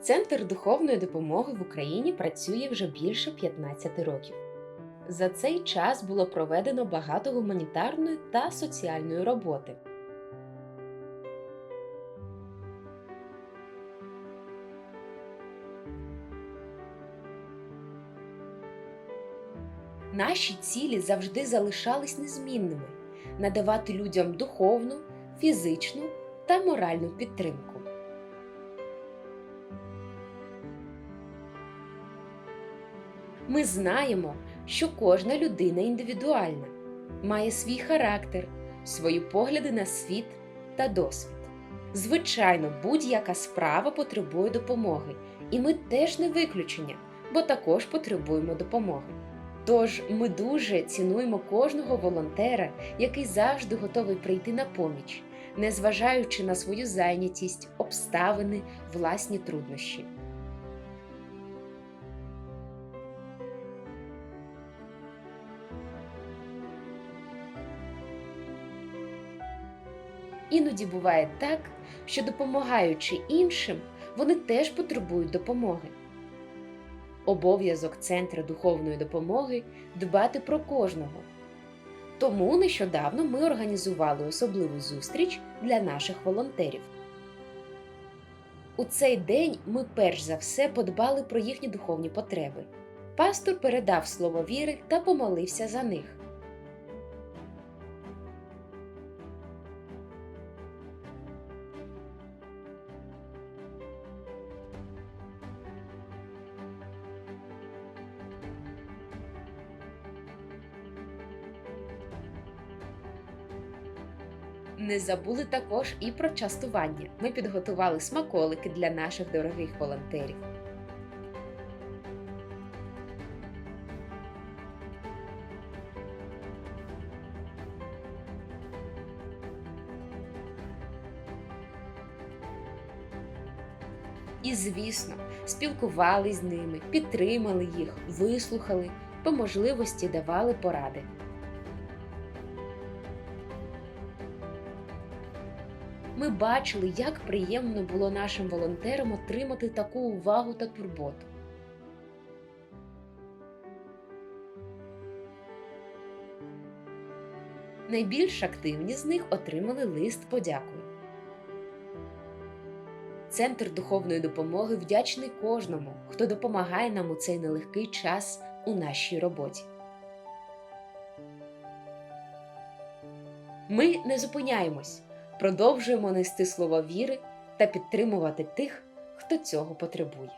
Центр духовної допомоги в Україні працює вже більше 15 років. За цей час було проведено багато гуманітарної та соціальної роботи. Наші цілі завжди залишались незмінними надавати людям духовну, фізичну та моральну підтримку. Ми знаємо, що кожна людина індивідуальна, має свій характер, свої погляди на світ та досвід. Звичайно, будь-яка справа потребує допомоги, і ми теж не виключення, бо також потребуємо допомоги. Тож ми дуже цінуємо кожного волонтера, який завжди готовий прийти на поміч, незважаючи на свою зайнятість, обставини, власні труднощі. Іноді буває так, що допомагаючи іншим, вони теж потребують допомоги. Обов'язок Центру духовної допомоги дбати про кожного. Тому нещодавно ми організували особливу зустріч для наших волонтерів. У цей день ми перш за все подбали про їхні духовні потреби. Пастор передав слово віри та помолився за них. Не забули також і про частування. Ми підготували смаколики для наших дорогих волонтерів. І, звісно, спілкувались з ними, підтримали їх, вислухали, по можливості давали поради. Ми бачили, як приємно було нашим волонтерам отримати таку увагу та турботу. Найбільш активні з них отримали лист подякою. Центр духовної допомоги вдячний кожному, хто допомагає нам у цей нелегкий час у нашій роботі. Ми не зупиняємось продовжуємо нести слово віри та підтримувати тих, хто цього потребує.